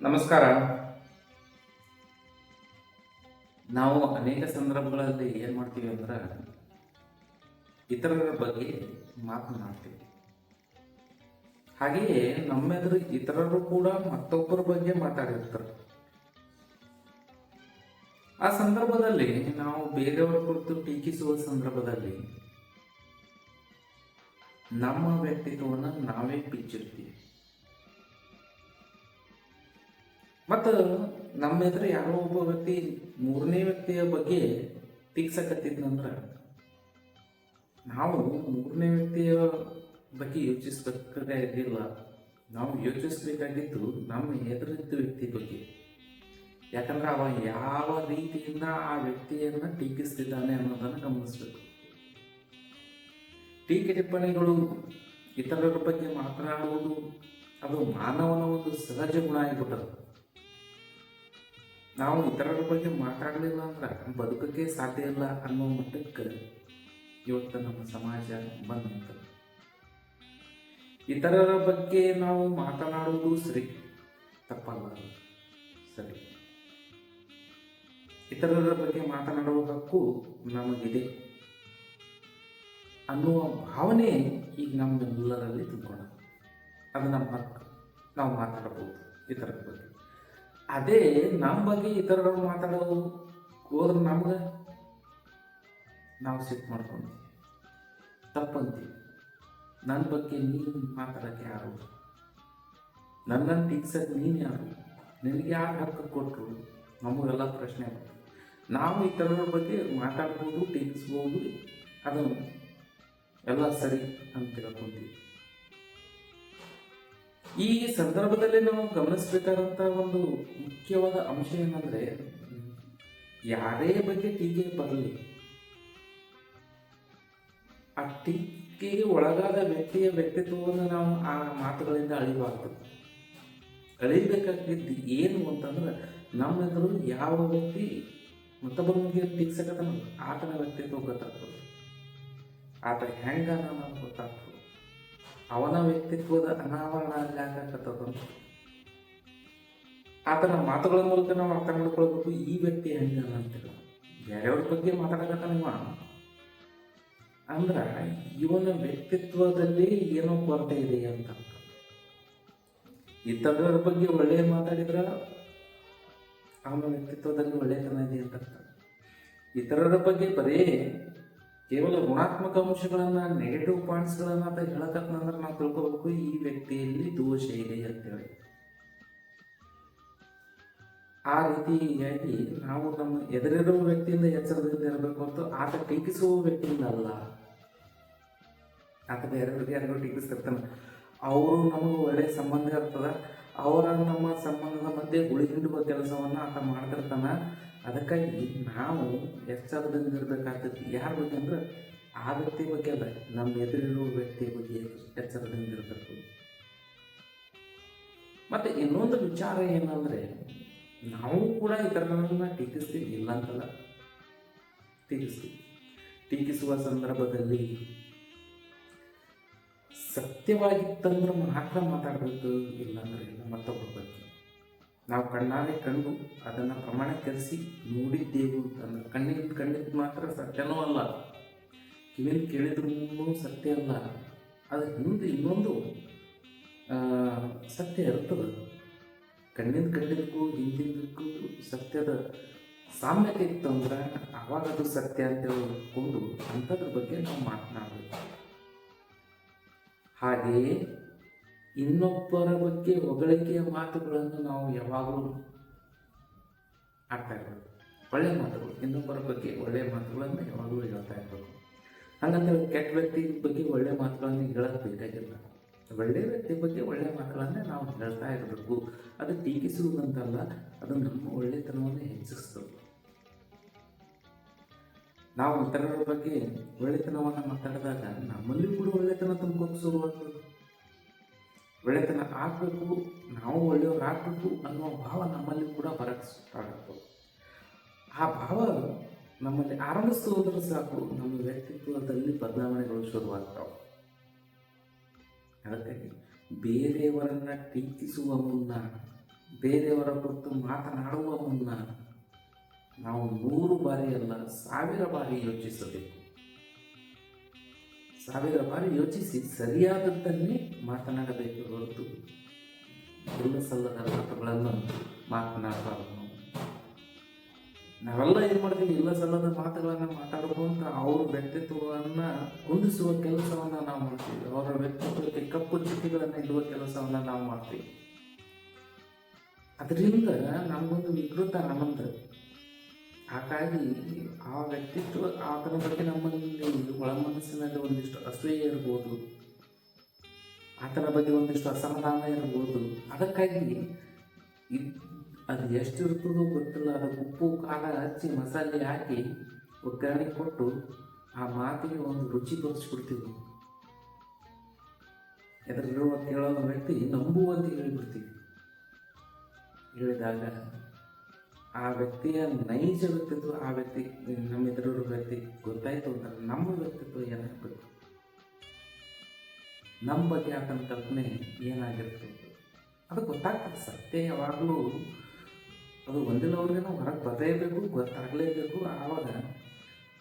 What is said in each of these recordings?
ನಮಸ್ಕಾರ. ನಾವು ಅನೇಕ ಸಂದರ್ಭಗಳಲ್ಲಿ ಏನು ಮಾಡ್ತೀವಿ ಅಂದ್ರೆ ಇತರರ ಬಗ್ಗೆ ಮಾತನಾಡ್ತೀವಿ ಹಾಗೆಯೇ ನಮ್ಮೆದುರು ಇತರರು ಕೂಡ ಮತ್ತೊಬ್ಬರ ಬಗ್ಗೆ ಮಾತಾಡಿರ್ತಾರೆ. ಆ ಸಂದರ್ಭದಲ್ಲಿ ನಾವು ಬೇರೆಯವರ ಕುರಿತು ಟೀಕಿಸುವ ಸಂದರ್ಭದಲ್ಲಿ ನಮ್ಮ ವ್ಯಕ್ತಿತ್ವವನ್ನು ನಾವೇ ಬಿಚ್ಚಿರ್ತೀವಿ ಮತ್ತು ನಮ್ಮ ಎದುರು ಯಾರೋ ಒಬ್ಬ ವ್ಯಕ್ತಿ ಮೂರನೇ ವ್ಯಕ್ತಿಯ ಬಗ್ಗೆ ಟೀಕ್ಸಕತ್ತಿದ್ನಂದ್ರ ನಾವು ಮೂರನೇ ವ್ಯಕ್ತಿಯ ಬಗ್ಗೆ ಯೋಚಿಸಬೇಕಾಗಿಲ್ಲ ನಾವು ಯೋಚಿಸ್ಬೇಕಾಗಿದ್ದು ನಮ್ಮ ಎದುರಿದ್ದ ವ್ಯಕ್ತಿ ಬಗ್ಗೆ. ಯಾಕಂದ್ರೆ ಅವ ಯಾವ ರೀತಿಯಿಂದ ಆ ವ್ಯಕ್ತಿಯನ್ನ ಟೀಕಿಸ್ತಿದ್ದಾನೆ ಅನ್ನೋದನ್ನು ಗಮನಿಸಬೇಕು. ಟೀಕೆ ಟಿಪ್ಪಣಿಗಳು ಇತರರ ಬಗ್ಗೆ ಮಾತನಾಡುವುದು ಅದು ಮಾನವನ ಒಂದು ಸಹಜ ಗುಣ ಆಗಿಬಿಟ್ಟದು. ನಾವು ಇತರರ ಬಗ್ಗೆ ಮಾತಾಡಲಿಲ್ಲ ಅಂದ್ರೆ ಬದುಕಕ್ಕೆ ಸಾಧ್ಯ ಇಲ್ಲ ಅನ್ನೋ ಮಟ್ಟಕ್ಕೆ ಇವತ್ತು ನಮ್ಮ ಸಮಾಜ ಬಂದಂತ. ಇತರರ ಬಗ್ಗೆ ನಾವು ಮಾತನಾಡುವುದು ಸರಿ, ತಪ್ಪಲ್ಲ ಸರಿ. ಇತರರ ಬಗ್ಗೆ ಮಾತನಾಡುವ ಹಕ್ಕು ನಮಗಿದೆ ಅನ್ನುವ ಭಾವನೆ ಈಗ ನಮ್ಮೆಲ್ಲರಲ್ಲಿ ತುಂಬಿಕೊಂಡ ಅದು ನಮ್ಮ ಹಕ್ಕು. ನಾವು ಮಾತಾಡಬಹುದು ಇತರರ ಬಗ್ಗೆ. ಅದೇ ನಮ್ಮ ಬಗ್ಗೆ ಇತರರು ಮಾತಾಡೋದು ಹೋದ್ರೆ ನಮ್ಗೆ ನಾವು ಸಿಟ್ಟು ಮಾಡ್ಕೊಂಡು ತಪ್ಪಂತೀವಿ. ನನ್ನ ಬಗ್ಗೆ ನೀನು ಮಾತಾಡೋಕ್ಕೆ ಯಾರು ನನ್ನನ್ನು ಟೀಕ್ಸಕ್ಕೆ ನೀನು ಯಾರು ನಿನಗೆ ಯಾರು ಹಕ್ಕು ಕೊಟ್ಟರು ನಮಗೆಲ್ಲ ಪ್ರಶ್ನೆ ಬರ್ತದೆ ನಾವು ಇತರರ ಬಗ್ಗೆ ಮಾತಾಡ್ಬೋದು ಟೀಕಿಸ್ಬೋದು ಅದು ಎಲ್ಲ ಸರಿ ಅಂತ ತಿಳ್ಕೊಂತೀವಿ. ಈ ಸಂದರ್ಭದಲ್ಲಿ ನಾವು ಗಮನಿಸಬೇಕಾದಂತ ಒಂದು ಮುಖ್ಯವಾದ ಅಂಶ ಏನಂದ್ರೆ, ಯಾರೇ ಬಗ್ಗೆ ಟೀಕೆ ಬರಲಿ, ಆ ಟೀಕೆಗೆ ಒಳಗಾದ ವ್ಯಕ್ತಿಯ ವ್ಯಕ್ತಿತ್ವವನ್ನು ನಾವು ಆ ಮಾತುಗಳಿಂದ ಅಳಿಬಾರ್ದು. ಅಳಿಬೇಕಾಗಿದ್ದು ಏನು ಅಂತಂದ್ರೆ ನಮ್ಮ ಎದುರು ಯಾವ ವ್ಯಕ್ತಿ ಮತ್ತೊಬ್ಬನಿಗೆ ಟೀಕ್ಸಕತ್ತಾನ ಆತನ ವ್ಯಕ್ತಿತ್ವ ಗೊತ್ತಾಗ್ತದೆ. ಆತ ಹೆಂಗ ನಮಗೆ ಗೊತ್ತಾಗ್ತದೆ. ಅವನ ವ್ಯಕ್ತಿತ್ವದ ಅನಾವರಣ ಆಗಕತ್ತದ ಆತನ ಮಾತುಗಳ ಮೂಲಕ ನಾವು ಅರ್ಥ ಮಾಡ್ಕೊಳ್ಬೇಕು. ಈ ವ್ಯಕ್ತಿ ಹೆಂಗ ಅಂತೇಳಿ ಬೇರೆಯವ್ರ ಬಗ್ಗೆ ಮಾತಾಡಕತ್ತಾನಿವ ಅಂದ್ರೆ ಇವನ ವ್ಯಕ್ತಿತ್ವದಲ್ಲಿ ಏನೋ ಕೊರತೆ ಇದೆ ಅಂತ. ಇತರರ ಬಗ್ಗೆ ಒಳ್ಳೆಯ ಮಾತಾಡಿದ್ರ ಅವನ ವ್ಯಕ್ತಿತ್ವದಲ್ಲಿ ಒಳ್ಳೆಯತನ ಇದೆ ಅಂತ. ಇತರರ ಬಗ್ಗೆ ಬರೇ ಕೇವಲ ಗುಣಾತ್ಮಕ ಅಂಶಗಳನ್ನ ನೆಗೆಟಿವ್ ಪಾಯಿಂಟ್ಸ್ಗಳನ್ನ ಅಂತ ಹೇಳಕತ್ನಂದ್ರೆ ನಾವು ತಿಳ್ಕೋಬೇಕು ಈ ವ್ಯಕ್ತಿಯಲ್ಲಿ ದೋಷ ಇದೆ ಅಂತೇಳಿ ಆ ರೀತಿಯಾಗಿ ನಾವು ನಮ್ಮ ಎದುರಿರುವ ವ್ಯಕ್ತಿಯಿಂದ ಎಚ್ಚರದಿಂದ ಇರಬೇಕು ಅಂತ ಆತ ಟೀಕಿಸುವ ವ್ಯಕ್ತಿಯಿಂದ ಅಲ್ಲ. ಆತ ಬೇರೆಯವ್ರಿಗೆ ಯಾರಿಗೂ ಟೀಕಿಸ್ತಿರ್ತಾನೆ. ಅವರು ನಮಗೆ ಒಳ್ಳೆ ಸಂಬಂಧ ಇರ್ತದ. ಅವರ ನಮ್ಮ ಸಂಬಂಧದ ಮಧ್ಯೆ ಉಳಿಹಿಡುವ ಕೆಲಸವನ್ನು ಆತ ಮಾಡ್ತಿರ್ತಾನ. ಅದಕ್ಕಾಗಿ ನಾವು ಎಚ್ಚರದಿಂದ ಇರಬೇಕಾಗ್ತೈತಿ ಯಾರ ಬಗ್ಗೆ ಅಂದ್ರೆ ಆ ವ್ಯಕ್ತಿ ಬಗ್ಗೆ ಅಲ್ಲ, ನಮ್ಮ ಎದುರಿರುವ ವ್ಯಕ್ತಿ ಬಗ್ಗೆ ಎಚ್ಚರದಿಂದ ಇರಬೇಕು. ಮತ್ತೆ ಇನ್ನೊಂದು ವಿಚಾರ ಏನಂದ್ರೆ, ನಾವು ಕೂಡ ಇತರರನ್ನ ಟೀಕಿಸ್ತೀವಿ ಇಲ್ಲ ಅಂತಲ್ಲ ಟೀಕಿಸ್ತೀವಿ. ಟೀಕಿಸುವ ಸಂದರ್ಭದಲ್ಲಿ ಸತ್ಯವಾಗಿತ್ತಂದ್ರೆ ಮಾತ್ರ ಮಾತಾಡಬೇಕು, ಇಲ್ಲಾಂದ್ರೆ ಇಲ್ಲ ಮತ್ತೊಬ್ಬರ ಬಗ್ಗೆ ನಾವು ಕಣ್ಣಾರೆ ಕಂಡು ಅದನ್ನು ಪ್ರಮಾಣೀಕರಿಸಿ ನೋಡಿದ್ದೇವೆ ಅಂತಂದ್ರೆ ಕಣ್ಣಿಗೆ ಕಂಡಿದ್ದು ಮಾತ್ರ ಸತ್ಯನೂ ಅಲ್ಲ. ಕಿವಿನ ಕೇಳಿದ್ರೂ ಸತ್ಯ ಅಲ್ಲ. ಅದು ಹಿಂದೆ ಇನ್ನೊಂದು ಸತ್ಯ ಇರ್ತದೆ. ಕಣ್ಣಿನ ಕಂಡಿದ್ದಕ್ಕೂ ಹಿಂದಿದ್ದಕ್ಕೂ ಸತ್ಯದ ಸಾಮ್ಯತೆ ಇತ್ತು ಅಂದ್ರೆ ಅವಾಗ ಅದು ಸತ್ಯ ಅಂತ ಹೇಳ್ಕೊಂಡು ಅಂಥದ್ರ ಬಗ್ಗೆ ನಾವು ಮಾತನಾಡಬೇಕು. ಹಾಗೆಯೇ ಇನ್ನೊಬ್ಬರ ಬಗ್ಗೆ ಹೊಗಳಿಕೆಯ ಮಾತುಗಳನ್ನು ನಾವು ಯಾವಾಗಲೂ ಆಡ್ತಾ ಇರಬೇಕು. ಒಳ್ಳೆಯ ಮಾತುಗಳು, ಇನ್ನೊಬ್ಬರ ಬಗ್ಗೆ ಒಳ್ಳೆಯ ಮಾತುಗಳನ್ನು ಯಾವಾಗಲೂ ಹೇಳ್ತಾ ಇರಬೇಕು. ಹಂಗಂದ್ರೆ ಕೆಟ್ಟ ವ್ಯಕ್ತಿ ಬಗ್ಗೆ ಒಳ್ಳೆಯ ಮಾತುಗಳನ್ನು ಹೇಳಕ್ಕೆ ಬೇಕಾಗಿಲ್ಲ. ಒಳ್ಳೆಯ ವ್ಯಕ್ತಿ ಬಗ್ಗೆ ಒಳ್ಳೆಯ ಮಾತುಗಳನ್ನೇ ನಾವು ಹೇಳ್ತಾ ಇರಬೇಕು. ಅದು ಟೀಕಿಸುವುದಂತಲ್ಲ, ಅದು ನಮ್ಮ ಒಳ್ಳೆತನವನ್ನು ಹೆಚ್ಚಿಸ್ತದೆ. ನಾವು ಇತರರ ಬಗ್ಗೆ ಒಳ್ಳೆತನವನ್ನು ಮಾತಾಡಿದಾಗ ನಮ್ಮಲ್ಲಿ ಕೂಡ ಒಳ್ಳೆತನ ತುಂಬಿಕೊಂಡು ಶುರುವಾಗ್ತದೆ ಒಳ್ಳೆತನ ಆಗಬೇಕು, ನಾವು ಒಳ್ಳೆಯವರಾಗಬೇಕು ಅನ್ನೋ ಭಾವ ನಮ್ಮಲ್ಲಿ ಕೂಡ ಬರಕ್ಕೆ ಆಗ್ತದೆ. ಆ ಭಾವ ನಮ್ಮಲ್ಲಿ ಆರಂಭಿಸ್ತು ಅಂದ್ರೆ ಸಾಕು, ನಮ್ಮ ವ್ಯಕ್ತಿತ್ವದಲ್ಲಿ ಬದಲಾವಣೆಗಳು ಶುರುವಾಗ್ತವೆ. ಅದಕ್ಕಾಗಿ ಬೇರೆಯವರನ್ನ ಟೀಕಿಸುವ ಮುನ್ನ, ಬೇರೆಯವರ ಕುರಿತು ಮಾತನಾಡುವ ಮುನ್ನ, ನಾವು ನೂರು ಬಾರಿ ಅಲ್ಲ, ಸಾವಿರ ಬಾರಿ ಯೋಚಿಸಬೇಕು. ಸಾವಿರ ಬಾರಿ ಯೋಚಿಸಿ ಸರಿಯಾದದ್ದನ್ನೇ ಮಾತನಾಡಬೇಕು ಹೊರತು ಎಲ್ಲ ಸಲ್ಲದ ಮಾತುಗಳನ್ನು ಮಾತನಾಡಬಾರದು. ನಾವೆಲ್ಲ ಏನು ಮಾಡ್ತೀವಿ? ಇಲ್ಲ ಸಲ್ಲದ ಮಾತುಗಳನ್ನು ಮಾತಾಡಬಹುದು ಅವ್ರ ವ್ಯಕ್ತಿತ್ವವನ್ನು ಕುಂದಿಸುವ ಕೆಲಸವನ್ನು ನಾವು ಮಾಡ್ತೀವಿ. ಅವರ ವ್ಯಕ್ತಿತ್ವಕ್ಕೆ ಕಪ್ಪು ಚುಕ್ಕಿಗಳನ್ನು ಇಡುವ ಕೆಲಸವನ್ನು ನಾವು ಮಾಡ್ತೀವಿ. ಅದರಿಂದ ನಮಗೊಂದು ವಿಕೃತ ಆನಂದ. ಹಾಗಾಗಿ ಆ ವ್ಯಕ್ತಿತ್ವ, ಆತನ ಬಗ್ಗೆ ನಮ್ಮಲ್ಲಿ ಒಳ ಮನಸ್ಸಿನಲ್ಲಿ ಒಂದಿಷ್ಟು ಅಸೂಯೆ ಇರ್ಬೋದು. ಆತನ ಬಗ್ಗೆ ಒಂದಿಷ್ಟು ಅಸಮಾಧಾನ ಇರ್ಬೋದು. ಅದಕ್ಕಾಗಿ ಅದು ಎಷ್ಟು ಇರ್ತದೋ ಗೊತ್ತಿಲ್ಲ. ಅದು ಉಪ್ಪು, ಖಾರ ಹಚ್ಚಿ ಮಸಾಲೆ ಹಾಕಿ ಒಗ್ಗರಣೆ ಕೊಟ್ಟು ಆ ಮಾತಿಗೆ ಒಂದು ರುಚಿ ತೋರಿಸ್ಬಿಡ್ತೀವಿ. ಎದುರಿರುವ ಕೇಳೋ ವ್ಯಕ್ತಿ ನಂಬುವಂತೆ ಹೇಳಿಬಿಡ್ತೀವಿ. ಹೇಳಿದಾಗ ಆ ವ್ಯಕ್ತಿಯ ನೈಜ ವ್ಯಕ್ತಿತ್ವ, ಆ ವ್ಯಕ್ತಿ, ನಮ್ಮ ಎದುರು ವ್ಯಕ್ತಿ ಗೊತ್ತಾಯ್ತು ಅಂತ ನಮ್ಮ ವ್ಯಕ್ತಿತ್ವ ಏನಾಗಬೇಕು? ನಮ್ಮ ಬಗ್ಗೆ ಆತನ ಕಲ್ಪನೆ ಏನಾಗಿರ್ತದೆ ಅದು ಗೊತ್ತಾಗ್ತದೆ. ಸತ್ಯ ಯಾವಾಗಲೂ ಅದು ಒಂದಿಲ್ಲವ್ರಿಗೇನೋ ಹೊರಗೆ ಬರೆಯಬೇಕು ಗೊತ್ತಾಗಲೇಬೇಕು. ಆವಾಗ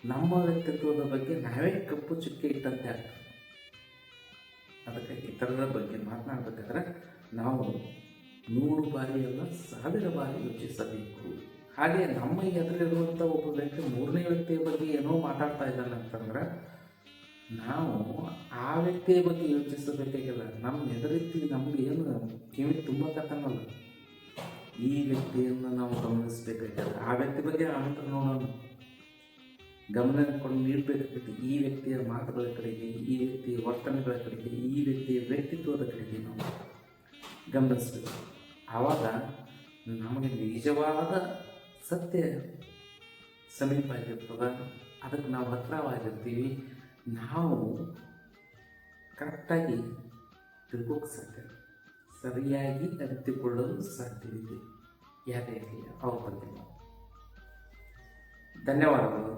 ನಮ್ಮ ವ್ಯಕ್ತಿತ್ವದ ಬಗ್ಗೆ ನಾವೇ ಕಪ್ಪು ಚುಕ್ಕೆ ಇಟ್ಟಂತೆ ಆಗ್ತದೆ. ಅದಕ್ಕೆ ಇತರರ ಬಗ್ಗೆ ಮಾತನಾಡಬೇಕಾದ್ರೆ ನಾವು ನೂರು ಬಾರಿ ಅಲ್ಲ ಸಾವಿರ ಬಾರಿ ಯೋಚಿಸಬೇಕು. ಹಾಗೆ ನಮ್ಮ ಎದುರಿರುವಂಥ ಒಬ್ಬ ವ್ಯಕ್ತಿ ಮೂರನೇ ವ್ಯಕ್ತಿಯ ಬಗ್ಗೆ ಏನೋ ಮಾತಾಡ್ತಾ ಇದ್ದಾನೆ ಅಂತಂದ್ರೆ, ನಾವು ಆ ವ್ಯಕ್ತಿಯ ಬಗ್ಗೆ ಯೋಚಿಸಬೇಕಾಗಿಲ್ಲ ನಮ್ಮ ಎದುರಿತಿ ನಮ್ಗೆ ಏನು ಕಿವಿ ತುಂಬಕತ್ತನಲ್ಲ ಈ ವ್ಯಕ್ತಿಯನ್ನು ನಾವು ಗಮನಿಸಬೇಕಾಗಿಲ್ಲ ಆ ವ್ಯಕ್ತಿ ಬಗ್ಗೆ ಆನಂತರ ನೋಡೋಣ. ಗಮನ ಕೊಂಡು ನೀಡಬೇಕಾಗುತ್ತೆ. ಈ ವ್ಯಕ್ತಿಯ ಮಾತುಗಳ ಕಡೆಗೆ, ಈ ವ್ಯಕ್ತಿಯ ವರ್ತನೆಗಳ ಕಡೆಗೆ, ಈ ವ್ಯಕ್ತಿಯ ವ್ಯಕ್ತಿತ್ವದ ಕಡೆಗೆ ನಾವು ಗಮನಿಸಬೇಕು. ಆವಾಗ ನಮಗೆ ನಿಜವಾದ ಸತ್ಯ ಸಮೀಪ ಆಗಿರ್ತದ ಅದಕ್ಕೆ ನಾವು ಹತ್ರವಾಗಿರ್ತೀವಿ. ನಾವು ಕರೆಕ್ಟಾಗಿ ತಿಳ್ಕೋಕ್ಕೆ ಸಾಧ್ಯ ಸರಿಯಾಗಿ ಅರಿತುಕೊಳ್ಳಲು ಸಾಧ್ಯವಿದೆ ಯಾರೇ ಇರಲಿ, ಅವ್ರ ಧನ್ಯವಾದಗಳು.